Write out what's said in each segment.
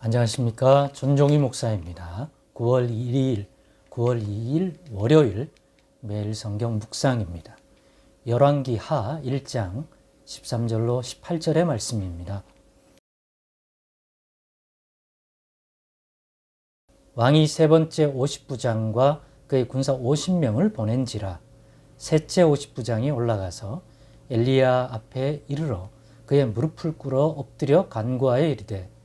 안녕하십니까. 전종희 목사입니다. 9월 1일, 9월 2일 월요일 매일 성경 묵상입니다. 열왕기 하 1장 13절로 18절의 말씀입니다. 왕이 세 번째 50부장과 그의 군사 50명을 보낸지라 셋째 50부장이 올라가서 엘리야 앞에 이르러 그의 무릎을 꿇어 엎드려 간구하여 이르되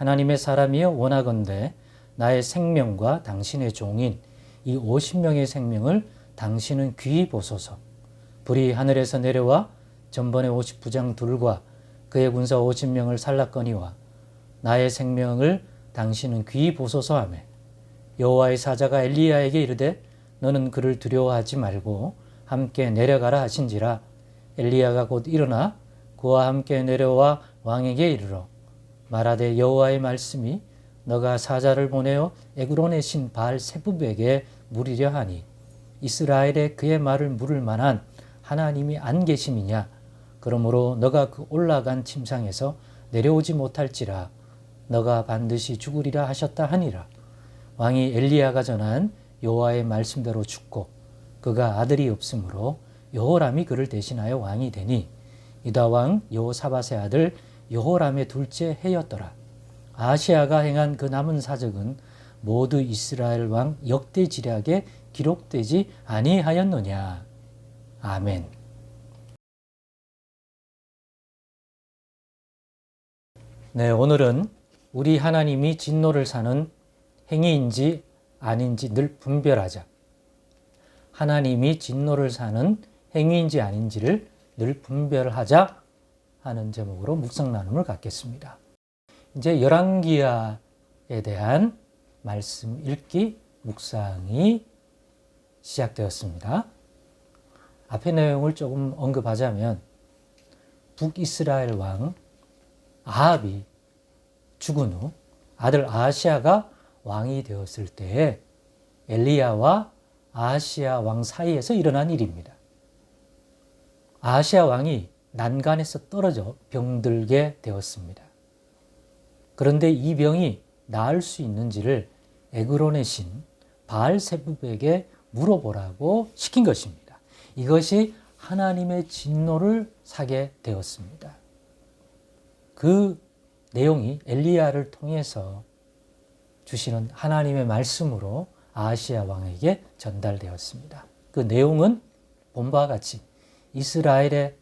하나님의 사람이여 원하건대 나의 생명과 당신의 종인 이 50명의 생명을 당신은 귀히 보소서. 불이 하늘에서 내려와 전번에 50부장 둘과 그의 군사 50명을 살랐거니와 나의 생명을 당신은 귀히 보소서 하매 여호와의 사자가 엘리야에게 이르되 너는 그를 두려워하지 말고 함께 내려가라 하신지라 엘리야가 곧 일어나 그와 함께 내려와 왕에게 이르러 말하되 여호와의 말씀이 너가 사자를 보내어 에그론의 신 바알 세부백에 물으려 하니 이스라엘에 그의 말을 물을 만한 하나님이 안 계심이냐? 그러므로 너가 그 올라간 침상에서 내려오지 못할지라 너가 반드시 죽으리라 하셨다 하니라. 왕이 엘리야가 전한 여호와의 말씀대로 죽고 그가 아들이 없으므로 여호람이 그를 대신하여 왕이 되니 이다 왕 여호사밧의 아들 여호람의 둘째 해였더라. 아시아가 행한 그 남은 사적은 모두 이스라엘 왕 역대 지략에 기록되지 아니하였느냐. 아멘. 네, 오늘은 우리 하나님이 진노를 사는 행위인지 아닌지 늘 분별하자. 하나님이 진노를 사는 행위인지 아닌지를 늘 분별하자 하는 제목으로 묵상 나눔을 갖겠습니다. 이제 열왕기야에 대한 말씀 읽기 묵상이 시작되었습니다. 앞의 내용을 조금 언급하자면 북이스라엘 왕 아합이 죽은 후 아들 아시아가 왕이 되었을 때에 엘리야와 아시아 왕 사이에서 일어난 일입니다. 아시아 왕이 난간에서 떨어져 병들게 되었습니다. 그런데 이 병이 나을 수 있는지를 에그론의 신 바알세부백에 물어보라고 시킨 것입니다. 이것이 하나님의 진노를 사게 되었습니다. 그 내용이 엘리야를 통해서 주시는 하나님의 말씀으로 아시아 왕에게 전달되었습니다. 그 내용은 본바와 같이 이스라엘의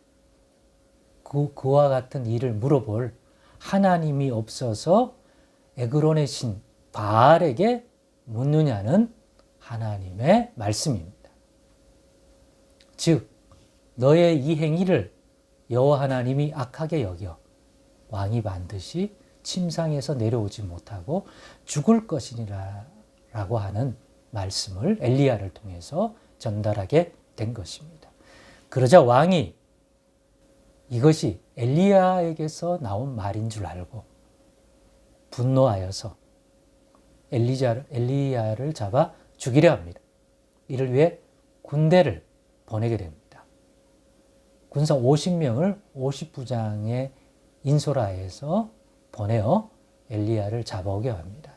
그, 그와 같은 일을 물어볼 하나님이 없어서 에그론의 신 바알에게 묻느냐는 하나님의 말씀입니다. 즉 너의 이 행위를 여호와 하나님이 악하게 여겨 왕이 반드시 침상에서 내려오지 못하고 죽을 것이니라라고 하는 말씀을 엘리야를 통해서 전달하게 된 것입니다. 그러자 왕이 이것이 엘리야에게서 나온 말인 줄 알고 분노하여서 엘리자, 엘리야를 잡아 죽이려 합니다. 이를 위해 군대를 보내게 됩니다. 군사 50명을 50부장의 인소라에서 보내어 엘리야를 잡아오게 합니다.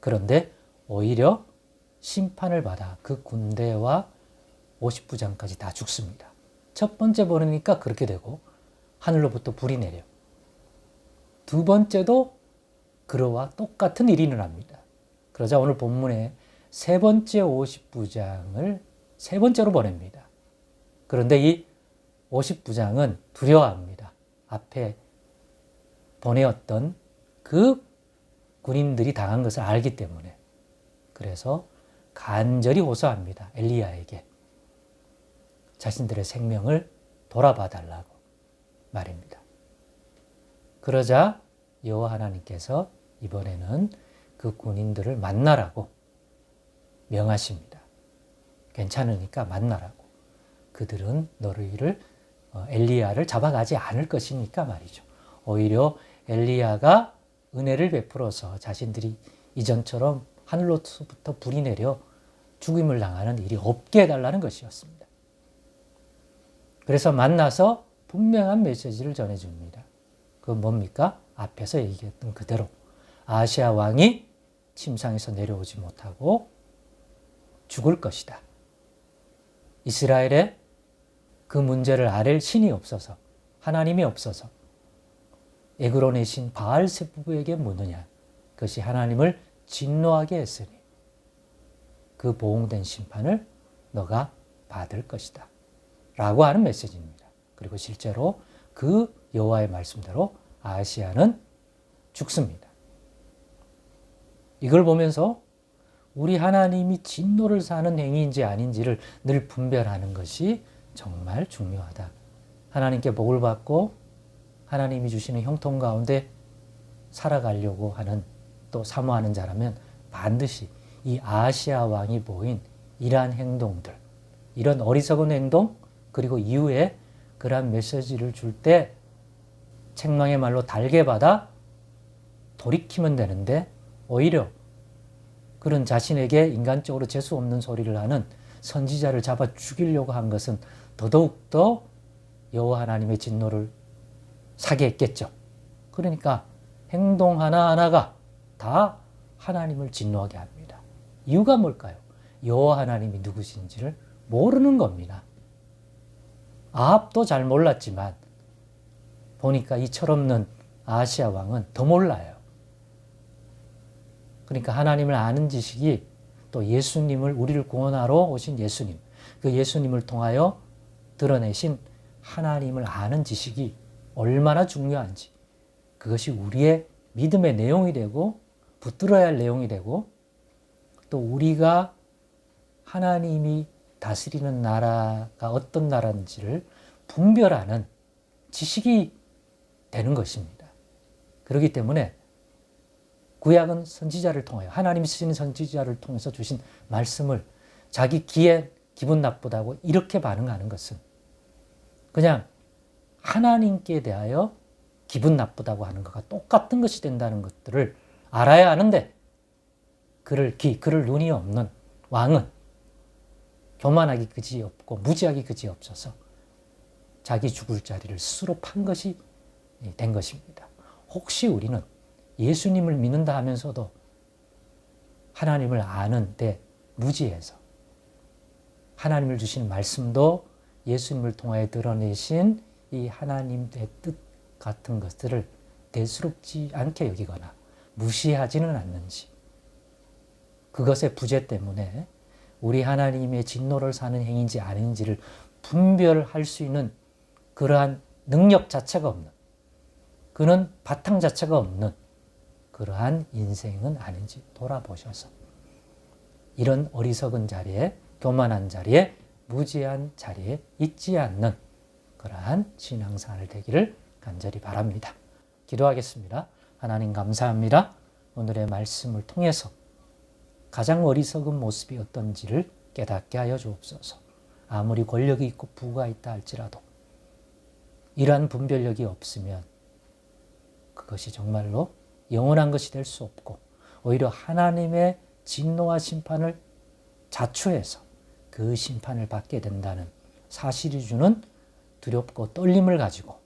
그런데 오히려 심판을 받아 그 군대와 50부장까지 다 죽습니다. 첫 번째 보내니까 그렇게 되고 하늘로부터 불이 내려. 두 번째도 그러와 똑같은 일이 일어납니다. 그러자 오늘 본문에 세 번째 50부장을 세 번째로 보냅니다. 그런데 이 50부장은 두려워합니다. 앞에 보내었던 그 군인들이 당한 것을 알기 때문에. 그래서 간절히 호소합니다. 엘리야에게. 자신들의 생명을 돌아봐 달라고 말입니다. 그러자 여호와 하나님께서 이번에는 그 군인들을 만나라고 명하십니다. 괜찮으니까 만나라고. 그들은 너희를 어, 엘리야를 잡아가지 않을 것이니까 말이죠. 오히려 엘리야가 은혜를 베풀어서 자신들이 이전처럼 하늘로부터 불이 내려 죽임을 당하는 일이 없게 해달라는 것이었습니다. 그래서 만나서 분명한 메시지를 전해줍니다. 그 뭡니까? 앞에서 얘기했던 그대로 아시아 왕이 침상에서 내려오지 못하고 죽을 것이다. 이스라엘에 그 문제를 아랠 신이 없어서 하나님이 없어서 에그론의 신 바알세부부에게 묻느냐 그것이 하나님을 진노하게 했으니 그 보응된 심판을 너가 받을 것이다 라고 하는 메시지입니다. 그리고 실제로 그 여호와의 말씀대로 아시아는 죽습니다. 이걸 보면서 우리 하나님이 진노를 사는 행위인지 아닌지를 늘 분별하는 것이 정말 중요하다. 하나님께 복을 받고 하나님이 주시는 형통 가운데 살아가려고 하는 또 사모하는 자라면 반드시 이 아시아 왕이 보인 이러한 행동들, 이런 어리석은 행동, 그리고 이후에 그러한 메시지를 줄 때 책망의 말로 달게 받아 돌이키면 되는데 오히려 그런 자신에게 인간적으로 재수 없는 소리를 하는 선지자를 잡아 죽이려고 한 것은 더더욱 더 여호와 하나님의 진노를 사게 했겠죠. 그러니까 행동 하나하나가 다 하나님을 진노하게 합니다. 이유가 뭘까요? 여호와 하나님이 누구신지를 모르는 겁니다. 아합도 잘 몰랐지만 보니까 이 철없는 아시아 왕은 더 몰라요. 그러니까 하나님을 아는 지식이 또 예수님을 우리를 구원하러 오신 예수님, 그 예수님을 통하여 드러내신 하나님을 아는 지식이 얼마나 중요한지 그것이 우리의 믿음의 내용이 되고 붙들어야 할 내용이 되고 또 우리가 하나님이 다스리는 나라가 어떤 나라인지를 분별하는 지식이 되는 것입니다. 그렇기 때문에 구약은 선지자를 통하여 하나님이 쓰시는 선지자를 통해서 주신 말씀을 자기 귀에 기분 나쁘다고 이렇게 반응하는 것은 그냥 하나님께 대하여 기분 나쁘다고 하는 것과 똑같은 것이 된다는 것들을 알아야 하는데 그를 귀, 그를 눈이 없는 왕은 교만하기 그지 없고 무지하기 그지 없어서 자기 죽을 자리를 스스로 판 것이 된 것입니다. 혹시 우리는 예수님을 믿는다 하면서도 하나님을 아는데 무지해서 하나님을 주신 말씀도 예수님을 통하여 드러내신 이 하나님의 뜻 같은 것들을 대수롭지 않게 여기거나 무시하지는 않는지 그것의 부재 때문에 우리 하나님의 진노를 사는 행인지 아닌지를 분별할 수 있는 그러한 능력 자체가 없는 그는 바탕 자체가 없는 그러한 인생은 아닌지 돌아보셔서 이런 어리석은 자리에 교만한 자리에 무지한 자리에 있지 않는 그러한 신앙생활 되기를 간절히 바랍니다. 기도하겠습니다. 하나님 감사합니다. 오늘의 말씀을 통해서 가장 어리석은 모습이 어떤지를 깨닫게 하여 주옵소서. 아무리 권력이 있고 부가 있다 할지라도 이러한 분별력이 없으면 그것이 정말로 영원한 것이 될 수 없고 오히려 하나님의 진노와 심판을 자초해서 그 심판을 받게 된다는 사실이 주는 두렵고 떨림을 가지고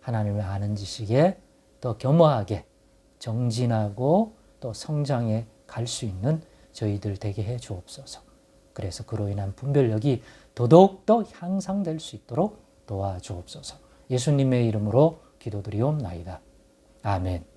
하나님을 아는 지식에 더 겸허하게 정진하고 또 성장해 갈 수 있는 저희들 되게 해 주옵소서. 그래서 그로 인한 분별력이 더더욱더 향상될 수 있도록 도와주옵소서. 예수님의 이름으로 기도드리옵나이다. 아멘.